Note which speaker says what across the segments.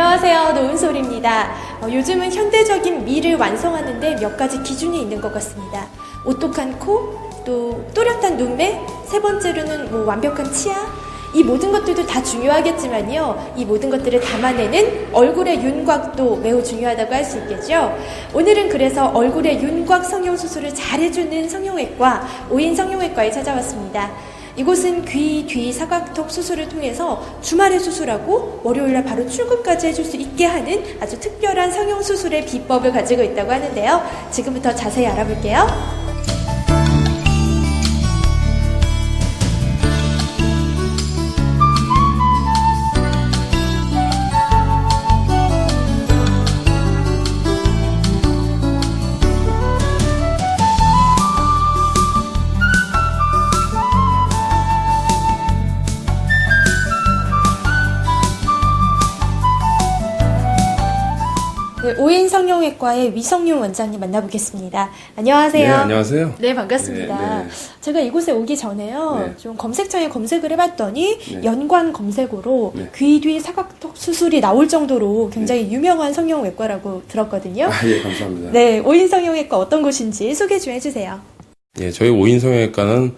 Speaker 1: 안녕하세요. 노은솔입니다. 어, 요즘은 현대적인 미를 완성하는데 몇 가지 기준이 있는 것 같습니다. 오똑한 코, 또 또렷한 눈매, 세 번째로는 뭐 완벽한 치아. 이 모든 것들도 다 중요하겠지만요. 이 모든 것들을 담아내는 얼굴의 윤곽도 매우 중요하다고 할 수 있겠죠. 오늘은 그래서 얼굴의 윤곽 성형 수술을 잘해주는 성형외과, 오인 성형외과에 찾아왔습니다. 이곳은 귀, 뒤, 사각턱 수술을 통해서 주말에 수술하고 월요일날 바로 출근까지 해줄 수 있게 하는 아주 특별한 성형 수술의 비법을 가지고 있다고 하는데요. 지금부터 자세히 알아볼게요. 오인 성형외과의 위성윤 원장님 만나보겠습니다. 안녕하세요.
Speaker 2: 네, 안녕하세요.
Speaker 1: 네, 반갑습니다.
Speaker 2: 네, 네.
Speaker 1: 제가 이곳에 오기 전에요.
Speaker 2: 네.
Speaker 1: 좀 검색창에 검색을 해봤더니
Speaker 2: 네.
Speaker 1: 연관 검색어로
Speaker 2: 네.
Speaker 1: 귀뒤 사각턱 수술이 나올 정도로 굉장히 유명한 성형외과라고 들었거든요.
Speaker 2: 아, 예, 감사합니다.
Speaker 1: 네, 오인 성형외과 어떤 곳인지 소개 좀 해주세요.
Speaker 2: 예, 저희 오인 성형외과는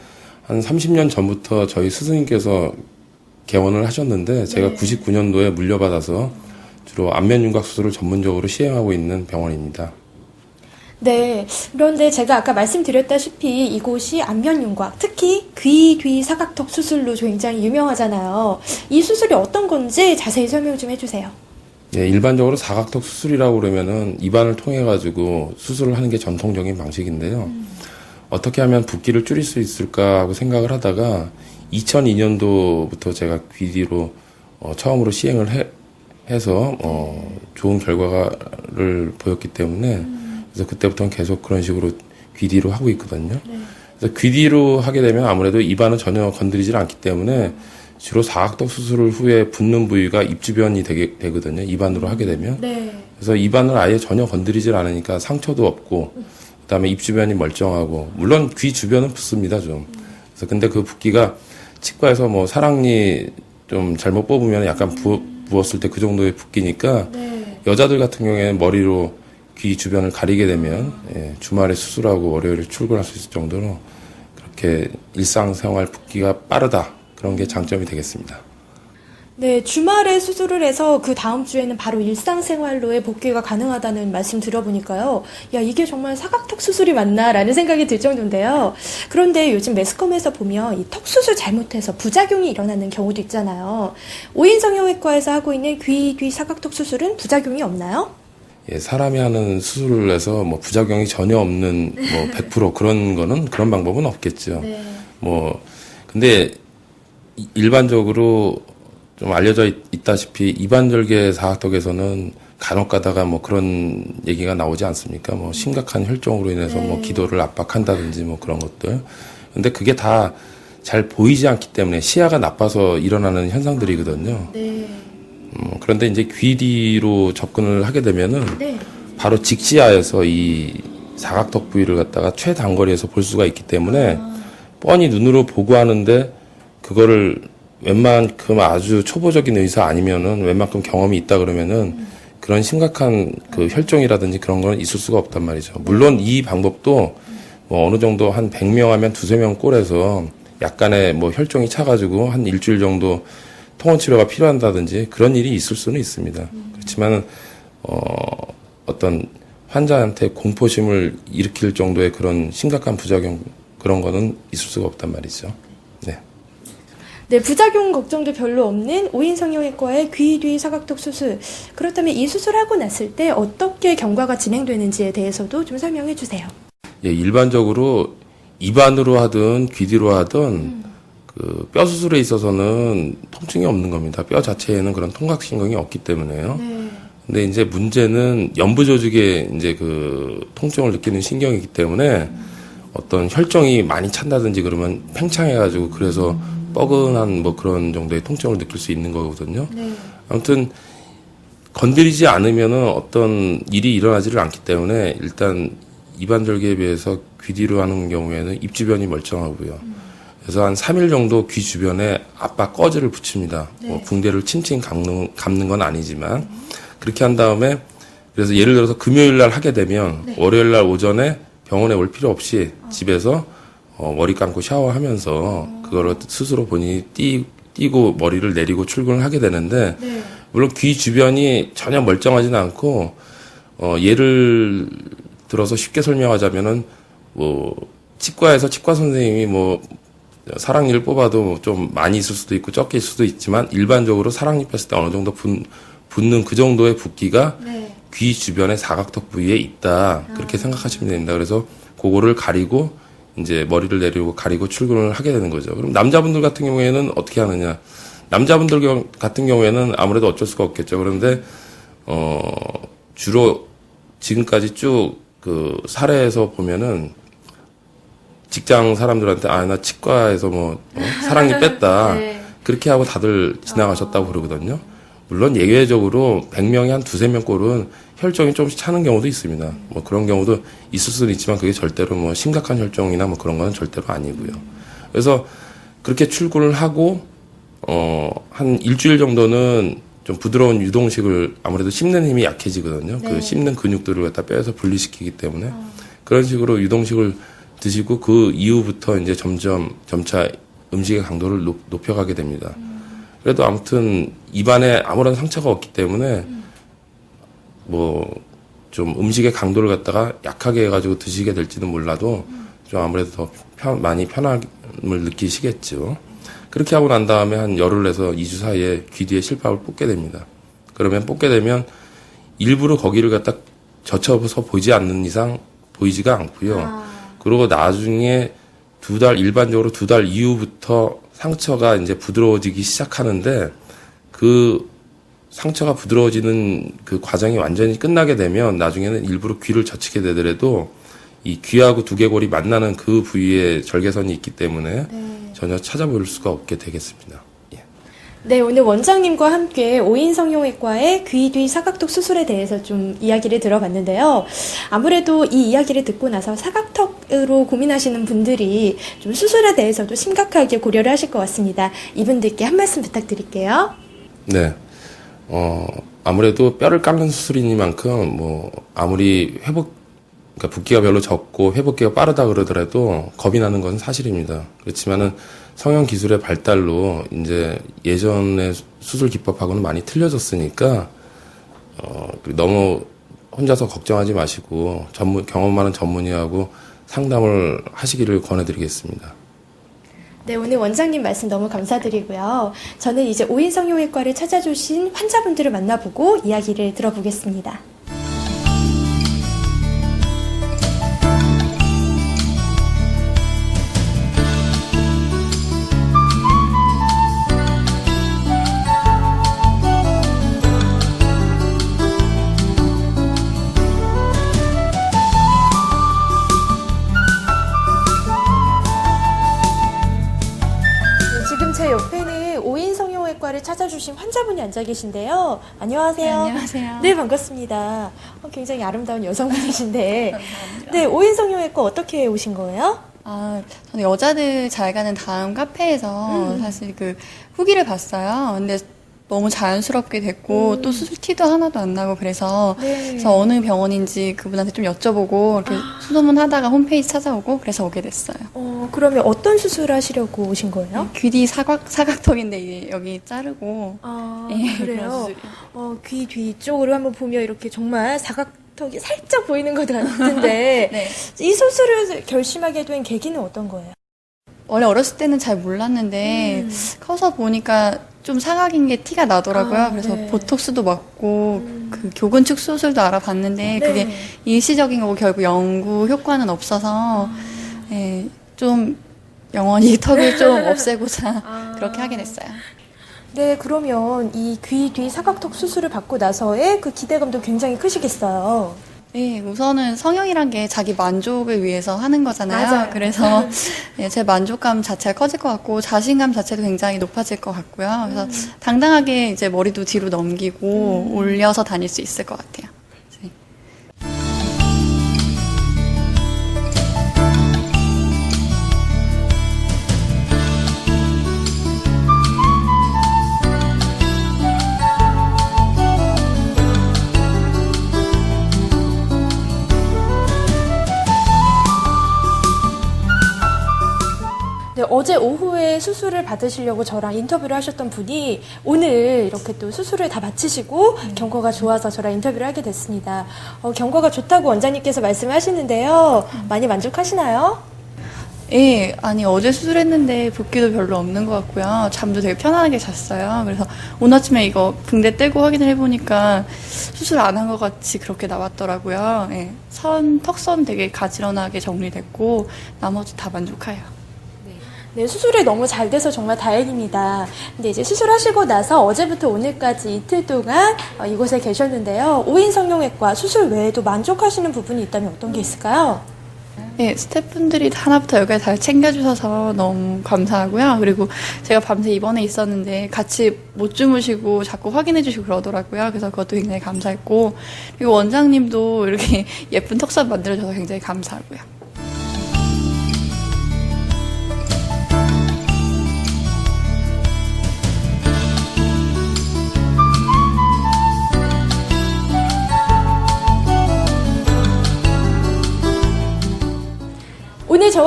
Speaker 2: 한 30년 전부터 저희 스승님께서 개원을 하셨는데 제가
Speaker 1: 네.
Speaker 2: 99년도에 물려받아서 주로 안면 윤곽 수술을 전문적으로 시행하고 있는 병원입니다.
Speaker 1: 네, 그런데 제가 아까 말씀드렸다시피 이곳이 안면윤곽, 특히 귀뒤 사각턱 수술로 굉장히 유명하잖아요. 이 수술이 어떤 건지 자세히 설명 좀 해주세요.
Speaker 2: 예, 일반적으로 사각턱 수술이라고 그러면은 입안을 통해 가지고 수술을 하는 게 전통적인 방식인데요. 어떻게 하면 붓기를 줄일 수 있을까 하고 생각을 하다가 2002년도부터 제가 귀 뒤로 어, 처음으로 시행을 해, 해서 어, 좋은 결과를 보였기 때문에 그래서 그때부터는 계속 그런 식으로 귀 뒤로 하고 있거든요. 그래서 귀 뒤로 하게 되면 아무래도 입안은 전혀 건드리질 않기 때문에 주로 사각턱 수술 후에 붓는 부위가 입 주변이 되게 되거든요. 입안으로 하게 되면.
Speaker 1: 네.
Speaker 2: 그래서 입안을 아예 전혀 건드리질 않으니까 상처도 없고 그다음에 입 주변이 멀쩡하고 물론 귀 주변은 붓습니다 좀. 그래서 근데 그 붓기가 치과에서 뭐 사랑니 좀 잘못 뽑으면 약간 부, 부었을 때 그 정도의 붓기니까
Speaker 1: 네.
Speaker 2: 여자들 같은 경우에는 머리로 귀 주변을 가리게 되면 예, 주말에 수술하고 월요일에 출근할 수 있을 정도로 그렇게 일상생활 붓기가 빠르다 그런 게 장점이 되겠습니다.
Speaker 1: 네, 주말에 수술을 해서 그 다음 주에는 바로 일상생활로의 복귀가 가능하다는 말씀 들어보니까요. 야, 이게 정말 사각턱 수술이 맞나라는 생각이 들 정도인데요. 그런데 요즘 매스컴에서 보면 이 턱 수술 잘못해서 부작용이 일어나는 경우도 있잖아요. 오인 성형외과에서 하고 있는 귀뒤 사각턱 수술은 부작용이 없나요?
Speaker 2: 예, 사람이 하는 수술을 해서 뭐 부작용이 전혀 없는 뭐 100% 그런 거는 그런 방법은 없겠죠.
Speaker 1: 네.
Speaker 2: 뭐 근데 이- 일반적으로 좀 알려져 있, 있다시피 입안절개 사각턱에서는 간혹 가다가 뭐 그런 얘기가 나오지 않습니까? 뭐 심각한 혈종으로 인해서 뭐
Speaker 1: 네.
Speaker 2: 기도를 압박한다든지 뭐 그런 것들. 근데 그게 다 잘 보이지 않기 때문에 시야가 나빠서 일어나는 현상들이거든요.
Speaker 1: 네.
Speaker 2: 음, 그런데 이제 귀 뒤로 접근을 하게 되면은
Speaker 1: 네.
Speaker 2: 바로 직시야에서 이 사각턱 부위를 갖다가 최단거리에서 볼 수가 있기 때문에 뻔히 눈으로 보고 하는데 그거를 웬만큼 아주 초보적인 의사 아니면은 웬만큼 경험이 있다 그러면은 그런 심각한 그 혈종이라든지 그런 거는 있을 수가 없단 말이죠. 물론 이 방법도 뭐 어느 정도 한 100명 하면 두세 명 꼴에서 약간의 뭐 혈종이 차가지고 한 일주일 정도 통원 치료가 필요한다든지 그런 일이 있을 수는 있습니다. 그렇지만 어, 어떤 환자한테 공포심을 일으킬 정도의 그런 심각한 부작용 그런 거는 있을 수가 없단 말이죠. 네.
Speaker 1: 네, 부작용 걱정도 별로 없는 오인 성형외과의 귀 뒤 사각턱 수술. 그렇다면 이 수술하고 났을 때 어떻게 경과가 진행되는지에 대해서도 좀 설명해 주세요.
Speaker 2: 예, 일반적으로 입안으로 하든 귀 뒤로 하든 그뼈 수술에 있어서는 통증이 없는 겁니다. 뼈 자체에는 그런 통각 신경이 없기 때문에요.
Speaker 1: 네.
Speaker 2: 근데 이제 문제는 연부 조직에 이제 그 통증을 느끼는 신경이기 때문에 어떤 혈종이 많이 찬다든지 그러면 팽창해가지고 그래서 뻐근한 뭐 그런 정도의 통증을 느낄 수 있는 거거든요.
Speaker 1: 네.
Speaker 2: 아무튼 건드리지 않으면은 어떤 일이 일어나지를 않기 때문에 일단 입안절개에 비해서 귀 뒤로 하는 경우에는 입 주변이 멀쩡하고요. 그래서 한 3일 정도 귀 주변에 압박 꺼즈를 붙입니다. 뭐 붕대를 칭칭 감는, 감는 건 아니지만 그렇게 한 다음에 그래서 예를 들어서 금요일 날 하게 되면 월요일 날 오전에 병원에 올 필요 없이 집에서 어, 머리 감고 샤워하면서 그거를 스스로 본인이 띠, 띠고 머리를 내리고 출근을 하게 되는데
Speaker 1: 네.
Speaker 2: 물론 귀 주변이 전혀 멀쩡하지는 않고 어, 예를 들어서 쉽게 설명하자면은 뭐 치과에서 치과 선생님이 뭐 사랑니를 뽑아도 좀 많이 있을 수도 있고 적게 있을 수도 있지만 일반적으로 사랑니 뺐을 때 어느 정도 붓, 붓는 그 정도의 붓기가
Speaker 1: 네.
Speaker 2: 귀 주변의 사각턱 부위에 있다 그렇게 생각하시면 됩니다. 그래서 그거를 가리고 이제 머리를 내리고 가리고 출근을 하게 되는 거죠. 그럼 남자분들 같은 경우에는 어떻게 하느냐? 남자분들 경- 같은 경우에는 아무래도 어쩔 수가 없겠죠. 그런데 어 주로 지금까지 쭉 그 사례에서 보면은 직장 사람들한테 아 나 치과에서 뭐 어, 사랑니 뺐다
Speaker 1: 네.
Speaker 2: 그렇게 하고 다들 지나가셨다고 그러거든요. 물론 예외적으로 100명이 한 두세 명 꼴은 혈종이 조금씩 차는 경우도 있습니다. 뭐 그런 경우도 있을 수는 있지만 그게 절대로 뭐 심각한 혈종이나 뭐 그런 건 절대로 아니고요. 그래서 그렇게 출근을 하고 어 한 일주일 정도는 좀 부드러운 유동식을 아무래도 씹는 힘이 약해지거든요.
Speaker 1: 네.
Speaker 2: 그 씹는 근육들을 갖다 빼서 분리시키기 때문에 그런 식으로 유동식을 드시고 그 이후부터 이제 점점 점차 음식의 강도를 높, 높여가게 됩니다. 그래도 아무튼 입안에 아무런 상처가 없기 때문에 뭐 좀 음식의 강도를 갖다가 약하게 해가지고 드시게 될지는 몰라도 좀 아무래도 더 편, 많이 편함을 느끼시겠죠. 그렇게 하고 난 다음에 한 열흘에서 2주 사이에 귀 뒤에 실밥을 뽑게 됩니다. 그러면 뽑게 되면 일부러 거기를 갖다 젖혀서 보이지 않는 이상 보이지가 않고요. 그리고 나중에 두 달 일반적으로 두 달 이후부터 상처가 이제 부드러워지기 시작하는데 그 상처가 부드러워지는 그 과정이 완전히 끝나게 되면 나중에는 일부러 귀를 젖히게 되더라도 이 귀하고 두개골이 만나는 그 부위에 절개선이 있기 때문에 전혀 찾아볼 수가 없게 되겠습니다. 예.
Speaker 1: 네, 오늘 원장님과 함께 오인 성형외과의 귀 뒤 사각턱 수술에 대해서 좀 이야기를 들어봤는데요. 아무래도 이 이야기를 듣고 나서 사각턱으로 고민하시는 분들이 좀 수술에 대해서도 심각하게 고려를 하실 것 같습니다. 이분들께 한 말씀 부탁드릴게요.
Speaker 2: 네. 어, 아무래도 뼈를 깎는 수술이니만큼 뭐 아무리 회복 그러니까 붓기가 별로 적고 회복기가 빠르다 그러더라도 겁이 나는 건 사실입니다. 그렇지만은 성형 기술의 발달로 이제 예전의 수술 기법하고는 많이 틀려졌으니까 어, 그 너무 혼자서 걱정하지 마시고 전문 경험 많은 전문의하고 상담을 하시기를 권해드리겠습니다.
Speaker 1: 네, 오늘 원장님 말씀 너무 감사드리고요. 저는 이제 오인 성형외과를 찾아주신 환자분들을 만나보고 이야기를 들어보겠습니다. 환자분이 앉아 계신데요. 안녕하세요.
Speaker 3: 네, 안녕하세요.
Speaker 1: 네, 반갑습니다. 어, 굉장히 아름다운 여성분이신데. 네, 오인 성형외과 어떻게 오신 거예요?
Speaker 3: 아, 저는 여자들 잘 가는 다음 카페에서 사실 그 후기를 봤어요. 근데 너무 자연스럽게 됐고 또 수술 티도 하나도 안 나고 그래서
Speaker 1: 네.
Speaker 3: 그래서 어느 병원인지 그분한테 좀 여쭤보고 이렇게 수소문 하다가 홈페이지 찾아오고 그래서 오게 됐어요.
Speaker 1: 어, 그러면 어떤 수술 하시려고 오신 거예요?
Speaker 3: 귀뒤 사각 사각턱인데 여기 자르고
Speaker 1: 아,
Speaker 3: 예, 그런
Speaker 1: 그래요? 어, 귀 뒤쪽으로 한번 보면 이렇게 정말 사각 턱이 살짝 보이는 것 같은데.
Speaker 3: 네.
Speaker 1: 이 수술을 결심하게 된 계기는 어떤 거예요?
Speaker 3: 원래 어렸을 때는 잘 몰랐는데
Speaker 1: 음.
Speaker 3: 커서 보니까 좀 사각인 게 티가 나더라고요.
Speaker 1: 아,
Speaker 3: 그래서
Speaker 1: 네.
Speaker 3: 보톡스도 맞고 그 교근축 수술도 알아봤는데
Speaker 1: 네.
Speaker 3: 그게 일시적인 거고 결국 영구 효과는 없어서
Speaker 1: 아.
Speaker 3: 예, 좀 영원히 턱을 좀 없애고자
Speaker 1: 아.
Speaker 3: 그렇게 하게 됐어요.
Speaker 1: 네, 그러면 이 귀 뒤 사각턱 수술을 받고 나서의 그 기대감도 굉장히 크시겠어요.
Speaker 3: 네, 우선은 성형이란 게 자기 만족을 위해서 하는 거잖아요.
Speaker 1: 맞아요.
Speaker 3: 그래서 예, 제 만족감 자체가 커질 것 같고 자신감 자체도 굉장히 높아질 것 같고요. 그래서
Speaker 1: 음.
Speaker 3: 당당하게 이제 머리도 뒤로 넘기고 올려서 다닐 수 있을 것 같아요.
Speaker 1: 어제 오후에 수술을 받으시려고 저랑 인터뷰를 하셨던 분이 오늘 이렇게 또 수술을 다 마치시고 경과가 좋아서 저랑 인터뷰를 하게 됐습니다. 어, 경과가 좋다고 원장님께서 말씀하시는데요. 많이 만족하시나요?
Speaker 3: 예, 아니 어제 수술했는데 붓기도 별로 없는 것 같고요. 잠도 되게 편안하게 잤어요. 그래서 오늘 아침에 이거 붕대 떼고 확인을 해보니까 수술 안 한 것 같이 그렇게 나왔더라고요. 예, 선, 턱선 되게 가지런하게 정리됐고 나머지 다 만족해요.
Speaker 1: 네, 수술이 너무 잘 돼서 정말 다행입니다. 근데 이제 수술하시고 나서 어제부터 오늘까지 이틀 동안 어, 이곳에 계셨는데요. 오인 성형외과 수술 외에도 만족하시는 부분이 있다면 어떤 게 있을까요?
Speaker 3: 예, 스태프분들이 하나부터 열까지 다 챙겨주셔서 너무 감사하고요. 그리고 제가 밤새 입원해 있었는데 같이 못 주무시고 자꾸 확인해주시고 그러더라고요. 그래서 그것도 굉장히 감사했고, 그리고 원장님도 이렇게 예쁜 턱선 만들어줘서 굉장히 감사하고요.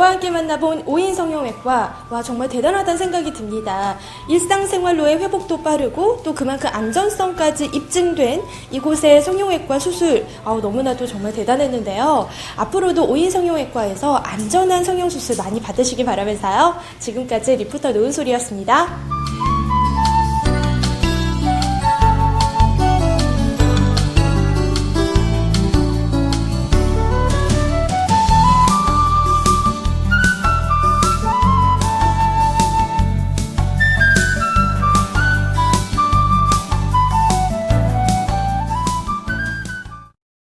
Speaker 1: 저와 함께 만나본 오인 성형외과 와 정말 대단하다는 생각이 듭니다. 일상생활로의 회복도 빠르고 또 그만큼 안전성까지 입증된 이곳의 성형외과 수술 아우 너무나도 정말 대단했는데요. 앞으로도 오인 성형외과에서 안전한 성형수술 많이 받으시기 바라면서요. 지금까지 리포터 노은솔이었습니다.